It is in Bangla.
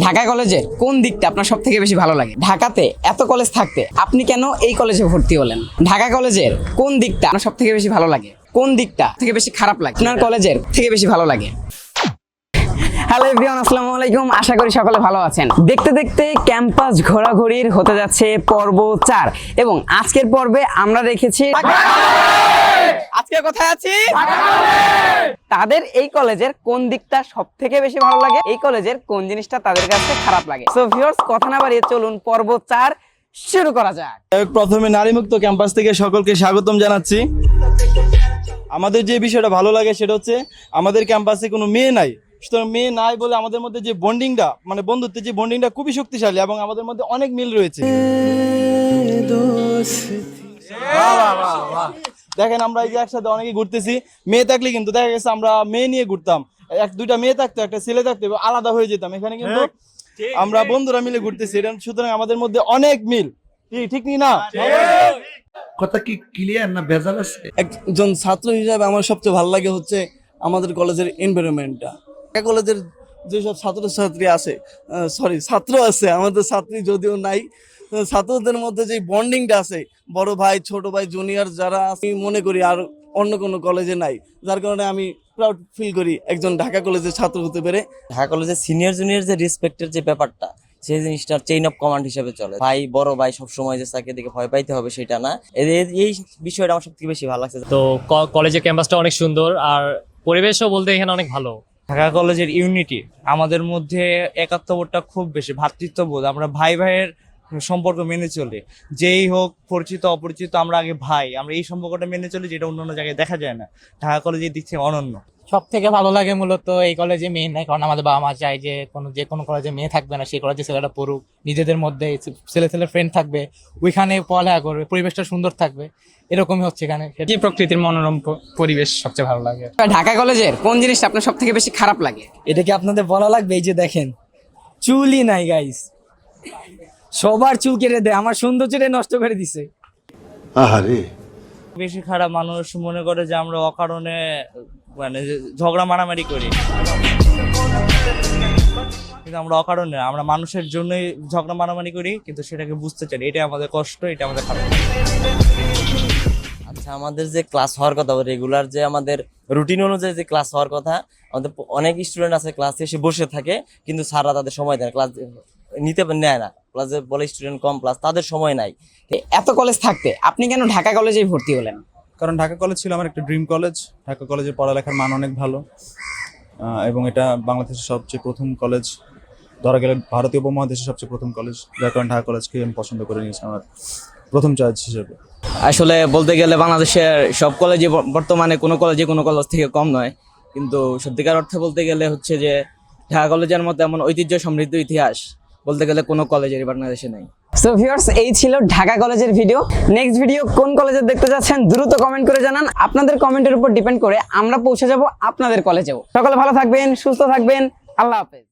ঢাকা কলেজের কোন দিকটা আপনার সব থেকে বেশি ভালো লাগে? ঢাকাতে এত কলেজ থাকতে আপনি কেন এই কলেজে ভর্তি হলেন? ঢাকা কলেজের কোন দিকটা আপনার সব থেকে বেশি ভালো লাগে? কোন দিকটা থেকে বেশি খারাপ লাগে? আপনার কলেজের থেকে বেশি ভালো লাগে? হ্যালো এভরিওয়ান, আসসালামু আলাইকুম। আশা করি সকলে ভালো আছেন। দেখতে দেখতে ক্যাম্পাস ঘোরাঘুরির হতে যাচ্ছে পর্ব চার এবং আজকের পর্বে আমরা রেখেছি আজকে কোথায় আছি তাদের এই কলেজের কোন দিকটা সব থেকে বেশি ভালো লাগে, এই কলেজের কোন জিনিসটা তাদের কাছে খারাপ লাগে। সো ভিউয়ার্স কথা না বাড়িয়ে চলুন, পর্ব চার শুরু করা যাক। প্রথমে নারীমুক্ত ক্যাম্পাস থেকে সকলকে স্বাগতম জানাচ্ছি। আমাদের যে বিষয়টা ভালো লাগে সেটা হচ্ছে, আমাদের ক্যাম্পাসে কোনো মেয়ে নাই। সুতরাং মেয়ে নাই বলে আমাদের মধ্যে যে বন্ডিংটা মানে বন্ধুত্বের যে বন্ডিংটা খুবই শক্তিশালী এবং আমাদের মধ্যে অনেক মিল রয়েছে। দেখেন আমরা এই যে একসাথে অনেকে ঘুরতেছি মেয়ে থাকলে কিন্তু দেখা গেছে আমরা মেয়ে নিয়ে ঘুরতাম। এক দুইটা মেয়ে থাকতো একটা ছেলে থাকতো আলাদা হয়ে যেতাম। এখানে কিন্তু আমরা বন্ধুরা মিলে ঘুরতেছি এটা সুতরাং আমাদের মধ্যে অনেক মিল। ঠিক নি না? কথা কি ক্লিয়ার না ভেজাল আছে? একজন ছাত্র হিসাবে আমার সবচেয়ে ভালো লাগে হচ্ছে আমাদের কলেজের এনভায়রনমেন্টটা কলেজের যেসব ছাত্রছাত্রী আছে সরি ছাত্র আছে আমাদের ছাত্রী যদিও নাই ছাত্রদের মধ্যে যে বন্ডিংটা আছে বড় ভাই ছোট ভাই জুনিয়র যারা আমি মনে করি আর অন্য কোনো কলেজে নাই যার কারণে আমি প্রাউড ফিল করি একজন ঢাকা কলেজের ছাত্র হতে পেরে। ঢাকা কলেজের সিনিয়র জুনিয়র যে রেসপেক্টের যে ব্যাপারটা সেই জিনিসটা চেইন অফ কমান্ড হিসেবে চলে। ভাই বড় ভাই সব সময় যে তাকে দেখে ভয় পাইতে হবে সেটা না। এদের- এই বিষয়টা আমার সবথেকে বেশি ভালো লাগছে। তো ক- কলেজের ক্যাম্পাসটা অনেক সুন্দর আর পরিবেশও বলতে এখানে অনেক ভালো। ঢাকা কলেজের ইউনিটি আমাদের মধ্যে একাত্মবোধটা খুব বেশি ভ্রাতৃত্ববোধ আমরা ভাই ভাইয়ের সম্পর্ক মেনে চলে। যেই হোক পরিচিত অপরিচিত আমরা আগে ভাই আমরা এই সম্পর্কটা মেনে চলি যেটা অন্য অন্য জায়গায় দেখা যায় না। ঢাকা কলেজের দিক থেকে অনন্য। সব থেকে ভালো লাগে মূলত এই কলেজে মেয়ে নাই কারণ আমাদের বাবা মা চায় যে কোনো যে কোনো কলেজে মেয়ে থাকবে না সেই কলেজে ছেলেটা পড়ুক নিজেদের মধ্যে ছেলে ছেলে ফ্রেন্ড থাকবে ওইখানে পড়ালেখা করবে পরিবেশটা সুন্দর থাকবে এরকমই হচ্ছে এখানে। কি প্রকৃতির মনোরম পরিবেশ সবচেয়ে ভালো লাগে? ঢাকা কলেজের কোন জিনিসটা আপনার সব থেকে বেশি খারাপ লাগে? এটা কি আপনাদের বলা লাগবে? এই যে দেখেন চুলই নাই গাইস সবার চুল কেটে দেয় আমার সৌন্দর্যটা নষ্ট করে দিছে। আহারে। বেশি খারাপ মানুষ মনে করে যে আমরা অকারণে মানে ঝগড়া মারামারি করি। কিন্তু আমরা অকারণে আমরা মানুষের জন্যই ঝগড়া মারামারি করি কিন্তু সেটাকে বুঝতে চাই এটা আমাদের কষ্ট এটা আমাদের খারাপ। আচ্ছা আমাদের যে ক্লাস হওয়ার কথা রেগুলার যে আমাদের রুটিন অনুযায়ী যে ক্লাস হওয়ার কথা আমাদের অনেক স্টুডেন্ট আছে ক্লাসে এসে বসে থাকে কিন্তু স্যাররা তাদের সময় দেয় ক্লাস নিতে নেয় না। ক্লাসে বলে স্টুডেন্ট কম প্লাস তাদের সময় নাই। এত কলেজ থাকতে আপনি কেন ঢাকা কলেজে ভর্তি হলেন? কারণ ঢাকা কলেজ ছিল আমার একটা ড্রিম কলেজ ঢাকা কলেজের পড়ালেখার মান অনেক ভালো। এবং এটা বাংলাদেশের সবচেয়ে প্রথম কলেজ ধরা গেলে ভারতীয় উপমহাদেশের সবচেয়ে প্রথম কলেজ যার কারণে ঢাকা কলেজকে আমি পছন্দ করে নিয়েছি আমার প্রথম চয়েস হিসেবে। আসলে বলতে গেলে বাংলাদেশের সব কলেজে বর্তমানে কোনো কলেজে কোনো কলেজ থেকে কম নয়। কিন্তু সত্যিকার অর্থে বলতে গেলে হচ্ছে যে ঢাকা কলেজের মতো এমন ঐতিহ্য সমৃদ্ধ ইতিহাস বলতে গেলে কোনো কলেজেরই বাংলাদেশে নেই। সো ভিউয়ার্স এই ছিল ঢাকা কলেজের ভিডিও নেক্সট ভিডিও কোন কলেজে দেখতে যাচ্ছেন, দ্রুত কমেন্ট করে জানান। আপনাদের কমেন্টের উপর ডিপেন্ড করে আমরা পৌঁছে যাব আপনাদের কলেজেও সকলে ভালো থাকবেন, সুস্থ থাকবেন। আল্লাহ হাফেজ।